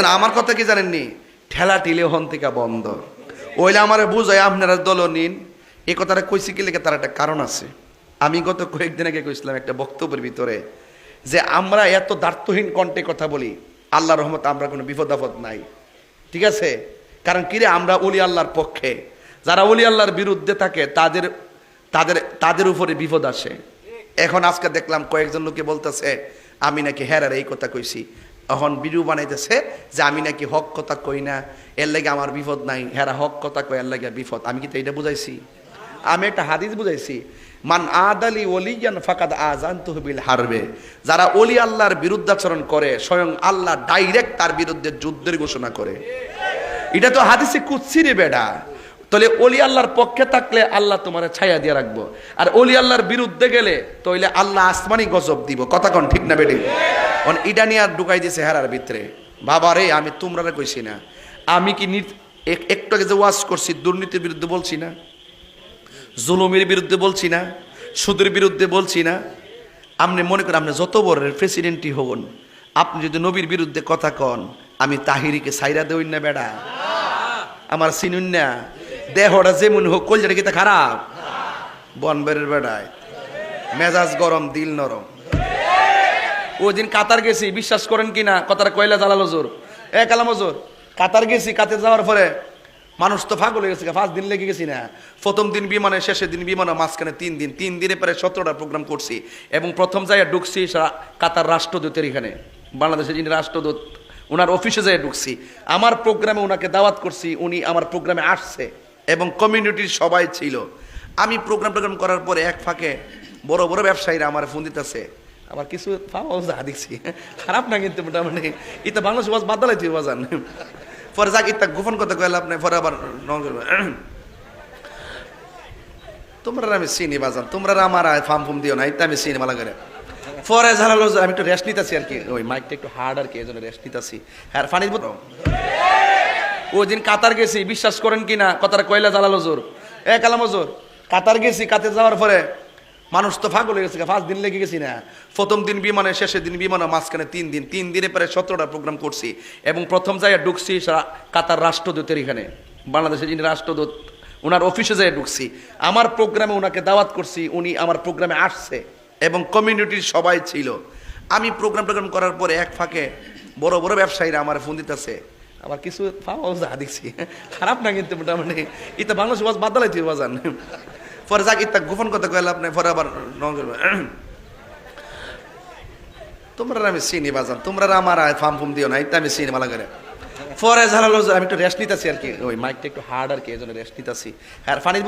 জন্য আমার কথা কি জানেননি? ঠেলা টিলে হন থেকে বন্ধ। ওইলে আমার বুঝায়, আপনারা দল নিন। এই কথাটা কইছি কি লেগে, তার একটা কারণ আছে। আমি গত কয়েকদিন আগে কইছিলাম একটা বক্তব্যের ভিতরে যে, আমরা এত দার্থহীন কণ্ঠে কথা বলি আল্লাহ রহমত আমরা কোনো বিপদ আপদ নাই। ঠিক আছে? কারণ কিরে আমরা অলি আল্লাহর পক্ষে। যারা অলি আল্লাহর বিরুদ্ধে থাকে, তাদের তাদের তাদের উপরে বিপদ আসে। এখন আজকে দেখলাম কয়েকজন লোকে বলতেছে, আমি নাকি হেরার এই কথা কইছি। এখন বিরু বানাইতেছে যে আমি নাকি হক কথা কই না, এর লাগে আমার বিপদ নাই। হেরা হক কথা কই এর লাগে বিপদ। আমি কি তো এটা বুঝাইছি? আমি একটা হাদিস বুঝাইছি, মান আদালি ওলিয়ান ফাকাদ আজান তহবিল হারবে। যারা অলি আল্লাহর বিরুদ্ধাচরণ করে, স্বয়ং আল্লাহ ডাইরেক্ট তার বিরুদ্ধে যুদ্ধের ঘোষণা করে। এটা তো হাদিসে কুৎসি রে বেডা। তাহলে অলি আল্লাহর পক্ষে থাকলে আল্লাহ তোমার ছায়া দিয়ে রাখব। আর অলি আল্লাহর বিরুদ্ধে গেলে তাইলে আল্লাহ আসমানি গজব দিব। কথা কন ঠিক না বেডি অন ইডা নিয়ে আর ঢুকাই দিছে হেরার ভিতরে। বাবা রে আমি তোমরা কইছি না। আমি কি একটু আগে যে ওয়াজ করছি, দুর্নীতির বিরুদ্ধে বলছি না? জুলুমের বিরুদ্ধে বলছি না? সুদের বিরুদ্ধে বলছি না? আপনি মনে করেন আপনি যত বড় প্রেসিডেন্টই হন আপনি যদি নবীর বিরুদ্ধে কথা কন, আমি তাহিরিকে সাইরা দেউন না বেড়া। আমার চিনুন না। দেহটা যেমন হোক কলজাটা কি তা খারাপ। বনবের বেড়ায়। মেজাজ গরম, দিল নরম। ওই দিন কাতার গেছি, বিশ্বাস করেন কি না কথাটা কয়লা জালাল জোর। এ কালাম জোর, কাতার গেছি, কাতার যাওয়ার পরে মানুষ তো ফাগল হয়ে গেছে ফার্স্ট দিন লেগে গেছি না। প্রথম দিন বিমানে, শেষের দিন বিমানে, মাঝখানে তিন দিন, তিন দিনে প্রায় সতেরোটা প্রোগ্রাম করছি এবং প্রথম জায়গায় ঢুকছি কাতার রাষ্ট্রদূতের এখানে, বাংলাদেশের যিনি রাষ্ট্রদূত ওনার অফিসে যায় ঢুকছি। আমার প্রোগ্রামে ওনাকে দাওয়াত করছি, উনি আমার প্রোগ্রামে আসছে এবং কমিউনিটির সবাই ছিল। আমি প্রোগ্রাম টোগ্রাম করার পরে এক ফাঁকে বড় বড় ব্যবসায়ীরা আমার ফোন দিতেছে আবার কিছু পাওয়া যা দেখছি। খারাপ না কিন্তু মোটামুটি। এটা বাংলা সমাজ বাদালাই তুই বাজান পরে যাক, ইতা গোপন কথা কইলে আপনি পরে আবার তোমরা আমি চিনি বাজান তোমরা আমার ফার্ম ফুম দিও না এটা আমি চিনি মালা করে। পরে জানালো আমি একটু রেস্ট নিতেছি আর কি, ওই মাইকটা একটু হার্ড আর কি, এই জন্য রেস্ট নিতেছি। হ্যাঁ ফানির বোতল ওই দিন কাতার গেছি, বিশ্বাস করেন কি না কথাটা কয়লা জ্বালালো জোর। এ কালাম জোর, কাতার গেছি, কাতার যাওয়ার পরে মানুষ তো ফাগল হয়ে গেছে পাঁচ দিন লেগে গেছি না। প্রথম দিন বিমানে শেষের দিন বিমানে মাঝখানে তিন দিন, তিন দিনে প্রায় সতেরোটা প্রোগ্রাম করছি এবং প্রথম জায়গায় ঢুকছি কাতার রাষ্ট্রদূতের এখানে, বাংলাদেশের যিনি রাষ্ট্রদূত ওনার অফিসে যেয়ে ঢুকছি। আমার প্রোগ্রামে ওনাকে দাওয়াত করছি, উনি আমার প্রোগ্রামে আসছে এবং কমিউনিটির সবাই ছিল। আমি প্রোগ্রাম টোগ্রাম করার পরে এক ফাঁকে বড় বড় ব্যবসায়ীরা আমার ফোন দিতেছে। আবার কিছু দেখছি। খারাপ না কিন্তু মোটামুটি। এটা বাংলাদেশ সমাজ বাদালাই তুই বাজান। পরে যাক ইতা গোপন কথা কইলে আপনি পরে আবার তোমরা আমি চিনি বাজান তোমরা আমার ফার্ম ফুম দিও না আমি চিনি মালা করে। পরে জানালো আমি একটু রেস্ট নিতেছি আর কি, ওই মাইকটা একটু হার্ড আর কি, এই জন্য রেস্ট নিতেছি। আর ফানি